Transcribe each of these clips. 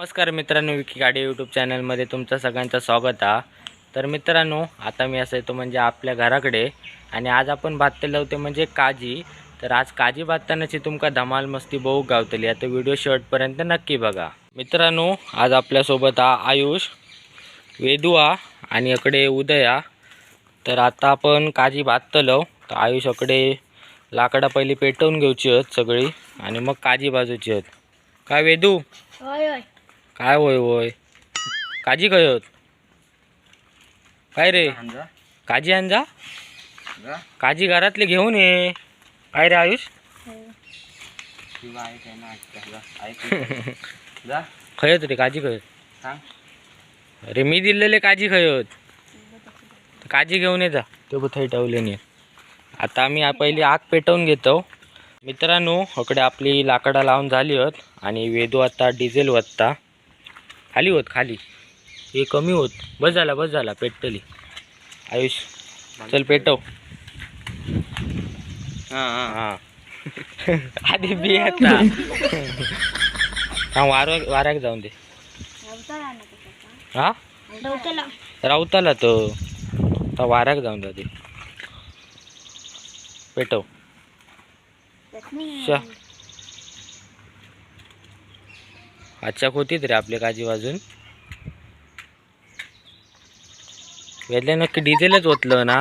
नमस्कार मित्रांनो विकी गाडी यूट्यूब चॅनलमध्ये तुमचं सगळ्यांचं स्वागत आहे तर मित्रांनो आता मी असं येतो म्हणजे आपल्या घराकडे आणि आज आपण भातते लावते म्हणजे काजी. तर आज काजी भाततानाची तुमका धमाल मस्ती बहु गावतली. आता व्हिडिओ शेवटपर्यंत नक्की बघा. मित्रांनो आज आपल्यासोबत हा आयुष वेदू आणि इकडे उदया तर आता आपण काजी भाततलो तर आयुषकडे लाकडा पहिली पेटवून घेऊची आहेत सगळी आणि मग काजी बाजूची आहेत. काय वेदू? होय होय. काय होय होय? काजी काय होत? काय रे? काजी आण जा काजी घरातले घेऊन ये. काय रे आयुष? खयत रे काजी खयत अरे मी दिलेले काजी खयत काजी घेऊन ये जा. ते थंय ठेवले नाही आता आम्ही पहिली आग पेटवून घेतो. मित्रांनो इकडे आपली लाकडा लावून झाली होत आणि वेदू आता डिझेल वत्ता. खाली होत खाली. हे कमी होत. बस झाला बस झाला पेटतली आयुष चल पेटव. हां आधी बी आता. हा वार वाऱ्याक जाऊन दे. हा? रवताला. रावताला तो. आता वाऱ्याक जाऊन दे. पेटव. आजच्या होतीत रे आपले काजी वाजून वेदल्या नक्की डिझेलच ओतलं ना.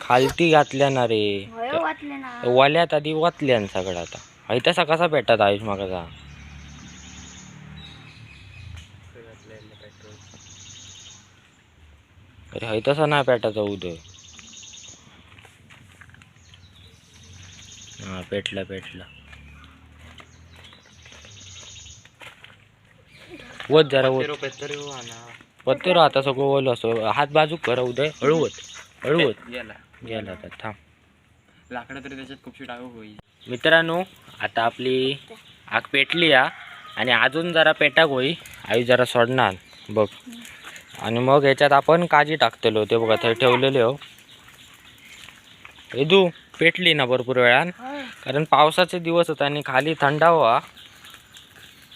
खालती घातल्या ना रे. वाल्यात आधी वाचल्यान सगळं आता. हय तसा कसा भेटतात आयुष मागाचा अरे हय तसा नाही पेटाचा उदय. हा पेटला पेटला. वत जरा वत. पत्तर आता सगळं ओलं असो. हात बाजू करा उदय हळूवत हळूवत. गेला. आता थांब. लाकडं तरी त्याच्यात खूपशी टाकू होईल. मित्रांनो आता आपली आग पेटली आ आणि अजून जरा पेटाक होई. आई जरा सोडणार. बघ. आणि मग ह्याच्यात आपण काजी टाकतलो ते बघा थंय ठेवलेले हो. एदू पेटली ना भरपूर वेळान कारण पावसाचे दिवस होता आणि खाली थंडावा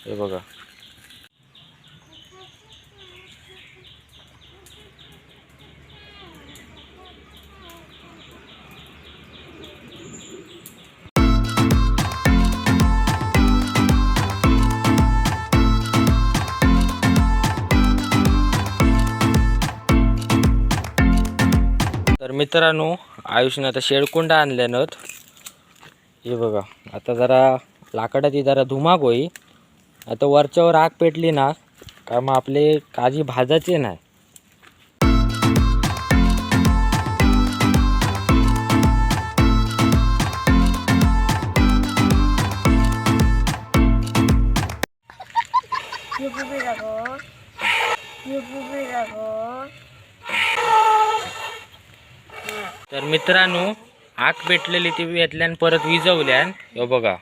हे बघा. तर मित्रांनो आयुषने आता शेळकुंड आणल्यानं हे बघा आता जरा लाकडाची जरा धुमाक होई. आता वरच्यावर आग पेटली ना का मग आपले काजी भाजायचे नाही. युपुबी तर मित्रांनो आग पेटलेली ती घेतल्यान परत विजवल्यान हो बघा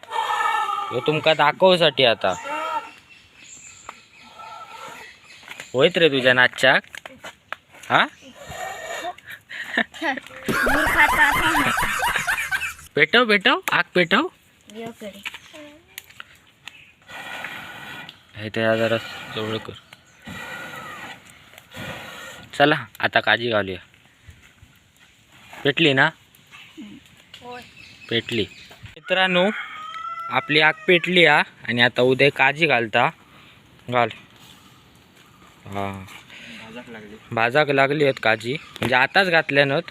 ह्यो तुमका दाखवसाठी आता. होयत रे तुझ्या नाचाक हा? पेटव पेटव आग पेटव. हे ते जरा जवळ कर. चला आता काळजी घालूया. पेटली ना? पेटली. मित्रांनो आपली आग पेटली हा आणि आता उद्या काजी घालता. घाल. हा. भाजाक लागली भाजाक लागली आहेत काजी. म्हणजे आताच घातल्यानत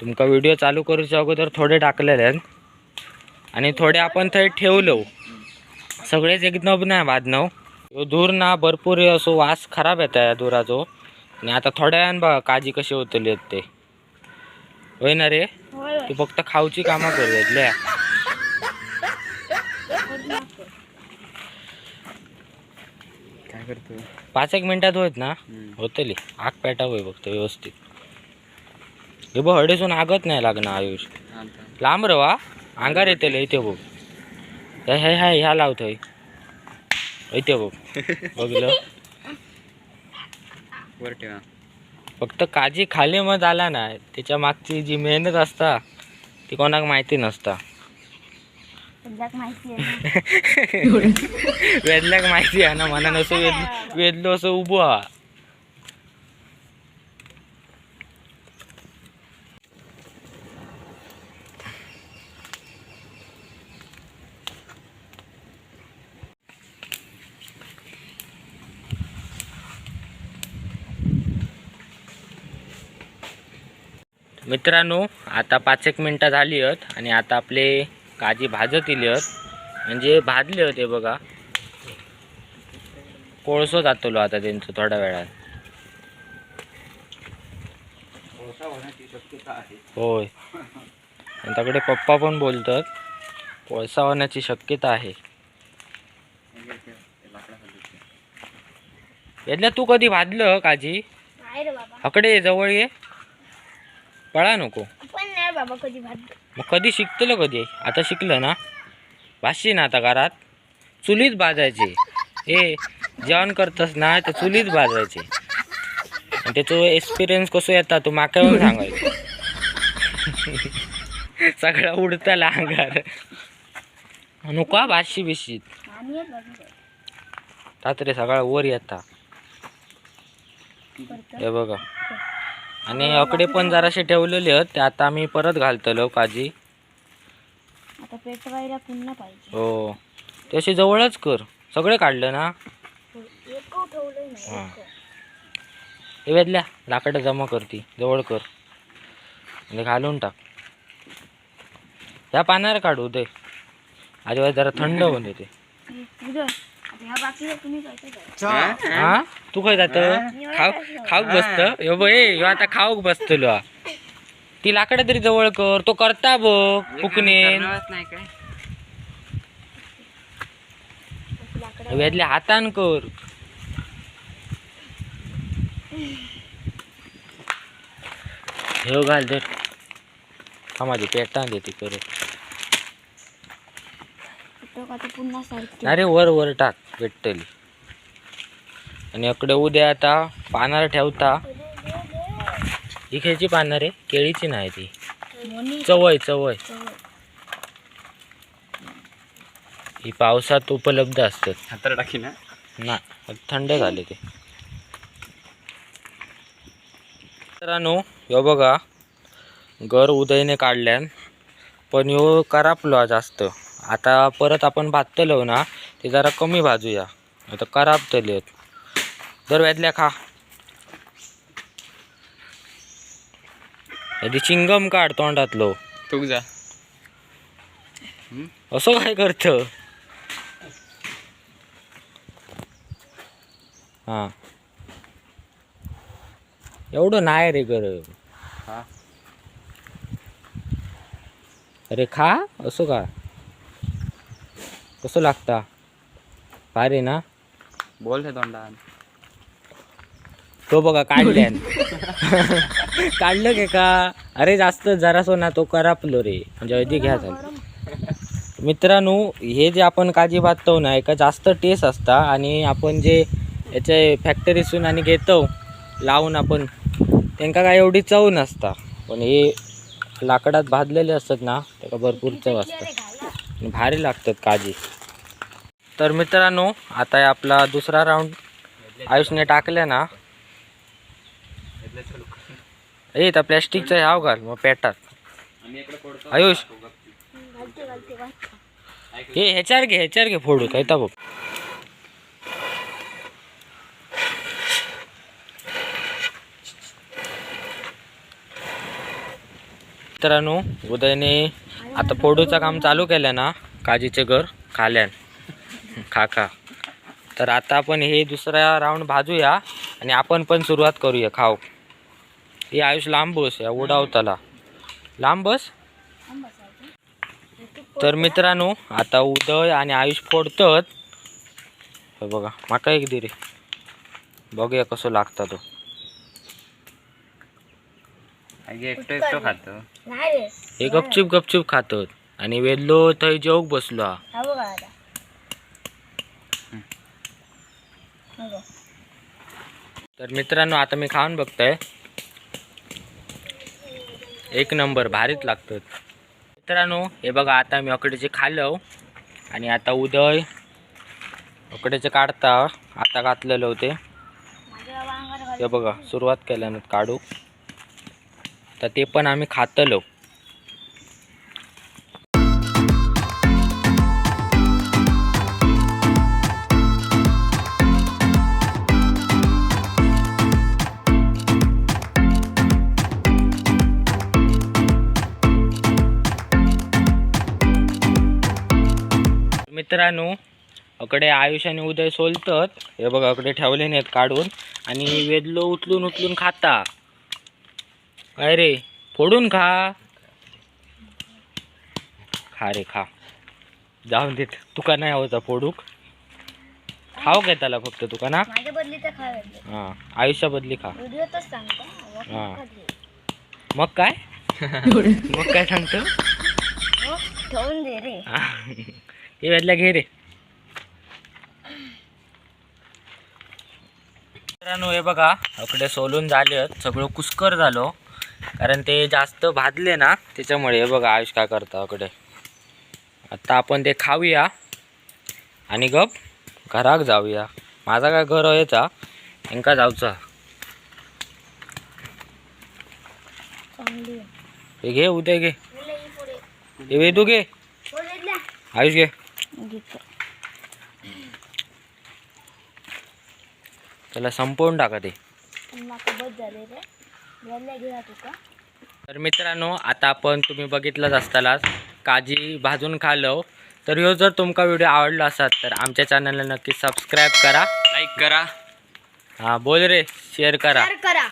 तुमका व्हिडिओ चालू करूच्या अगोदर थोडे टाकलेले आहेत. आणि थोडे आपण थंय ठेवलो. सगळेच एकदम नाही भाजणं ह्यो धूर ना भरपूर असो वास खराब येता या धुराचो. आणि आता थोड्या वेळान बघा काजी कशी होतली आहेत ते. होय ना रे? तू फक्त खाऊची कामं करतल्या काय करतो? पाच एक मिनिटात होत ना? होतली. आग पेटा होय फक्त व्यवस्थित. हे बघ हडेसून आगत नाही लागणार आयुष. लांब रवा. अंगार येतले इथे बघ. हे हे हाय ह्या लावतोय. इथे बघ. बघलं. वर ठेवा. फक्त काजी खाली मग आला ना त्याच्या मागची जी मेहनत असता ती कोणाक माहिती नसता. वेदल्याक माहिती आहे ना म्हणून असं वेद वेदलो असं उभं हा मित्रांनो आता पाच एक मिनटं झाली आहेत आणि आता आपले काजी भाजत इली आहेत. म्हणजे भाजले होते बघा. कोळसो जातलो आता त्यांचं थोड्या वेळात. होय. आणि त्याकडे पप्पा पण बोलतात. कोळसा होण्याची शक्यता आहे. यातल्या तू कधी भाजलं काजी? अकडे जवळ ये. पळा नको. पण नाही बाबा कधी भात. मग कधी शिकतलं कधी? आता शिकलं ना? भाशी ना आता घरात? चुलीत भाजायचे. ए जेवण करतस ना तर चुलीत भाजायचे. आणि त्याचं एक्सपिरियन्स कसं येता तू माका येऊन सांगायचं. सगळा उडताला अंगार नको हा भाशी बिशीत रात्री सगळा वर येता हे बघा. आणि अकडे पण जराशे ठेवलेले आहेत. ते आता आम्ही परत घालतलो काजी. आता पेटवायला पुन्हा पाहिजे. हो. ते अशी जवळच कर. सगळे काढलं ना? हा. नाही. हे. वेदल्या लाकडं जमा करती जवळ कर. म्हणजे घालून टाक. ह्या पानावर काढू दे. आधी जरा थंड होऊन देते हा? तू काय जात खाऊ खाऊक बसत? यो ए ह्यो आता खाऊक बसतलो. ती लाकडं तरी जवळ कर तो करता बघ फुकणे. नाही काय? वेदल्या हातान कर. हे घाल दर हा माझी पेटा देते करत तो का ते पुन्हा साहित्य अरे वर वर टाक भेटतली आणि इकडे उद्या आता पानार ठेवता. ही खायची पानं रे केळीची नाही ती. चवय चवय. ही पावसात उपलब्ध असतात. हाताला टाकी ना. ना थंड झाले ते. मित्रांनो ह्यो बघा. घर उदयने काढल्यान. पण ह्यो करापलो जास्त. आता परत आपण भाजतलो ना ते जरा कमी भाजूया. आता करापतले दर वेदल्या खा. आधी चिंगम काढ तोंडातलो. तू जा. असं काय करत? हा. एवढं नाही रे गर हा. अरे खा असं का? कसं लागता? भारी ना? बोल तोंडान तो बघा काढल्यान काढलं के का? अरे जास्त जरासो ना तो करापलो रे. म्हणजे अधिक घ्या झालं. मित्रांनो हे जे आपण काजी भाजतो ना एका जास्त टेस्ट असता आणि आपण जे याचे फॅक्टरीसून आणि घेतो लावून आपण त्यांका काय एवढी चव नसता. पण हे लाकडात भाजलेले असतात ना त्याला भरपूर चव असतात आणि भारी लागतात काजी. तर मित्रांनो आता हे आपला दुसरा राऊंड आयुषने टाकल्या ना. ए त्या प्लॅस्टिकचं हाव घाल मग पेटात. आयुष. हे ह्याच्यावर घे ह्याच्यावर घे फोडू काय बघ मित्रांनो उदयने आता फोडूचं काम चालू केलं ना काजीचे घर खाल्यान. खा खा तर आता आपण हे दुसरा राऊंड भाजूया आणि आपण पण सुरुवात करूया खाऊ. हे आयुष लांब बस या उडावताला लांब बस. तर मित्रांनो आता उदय आणि आयुष फोडतात. हे बघा माका एक दे रे. बघूया कसं लागता तो. एकटो एकटो खातो. नाही रे. हे गपचूप गपचूप खातात. आणि वेदलो थंय जेवक बसलो. हा. हा बघा आता हा बघ. तर मित्रांनो आता मी खाऊन बघतोय. एक नंबर भारीच लागतो मित्रांनो हे बघा आता मी अकडेचे खाल्लं हो. आणि आता उदय अकडेचे काढता. आता घातलेलं होते. हे बघा सुरुवात केल्यानं काढू. तर ते पण आम्ही खातलो. मित्रांनो अकडे आयुष आणि उदय सोलतात. हे बघा अकडे ठेवले नाहीत काढून. आणि वेदलो उचलून उचलून खाता. काय रे? फोडून खा. खा रे खा. जाऊन देत तुका नाही होता फोडूक. खाऊ काय त्याला फक्त तुका ना हां आयुष्या बदली खा. हा. मग काय? मग काय सांगतो? ठेवून दे रे. हे वेदल्या घे रे. मित्रांनो हे बघा अकडे सोलून झाले सगळं कुस्कर झालो. कारण ते जास्त भाजले ना त्याच्यामुळे हे बघा आयुष काय करतं अकडे आता आपण ते खाऊया. आणि गप घराक जाऊया. माझा काय घर यायचा इंका जाऊचा. हे घे उद्या घे. वेदू घे. आयुष घे. त्याला संपवून टाका ते. तर मित्रांनो आता आपण तुम्ही बघितलंच असतालाच काजी भाजून खालो तर ह्यो जर तुमका व्हिडिओ आवडला असाल तर आमच्या चॅनलला नक्की सबस्क्राईब करा. लाईक करा. हां बोल रे शेअर करा. शेअर करा.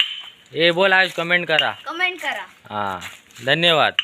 ए बोल आज कमेंट करा. कमेंट करा. हां धन्यवाद.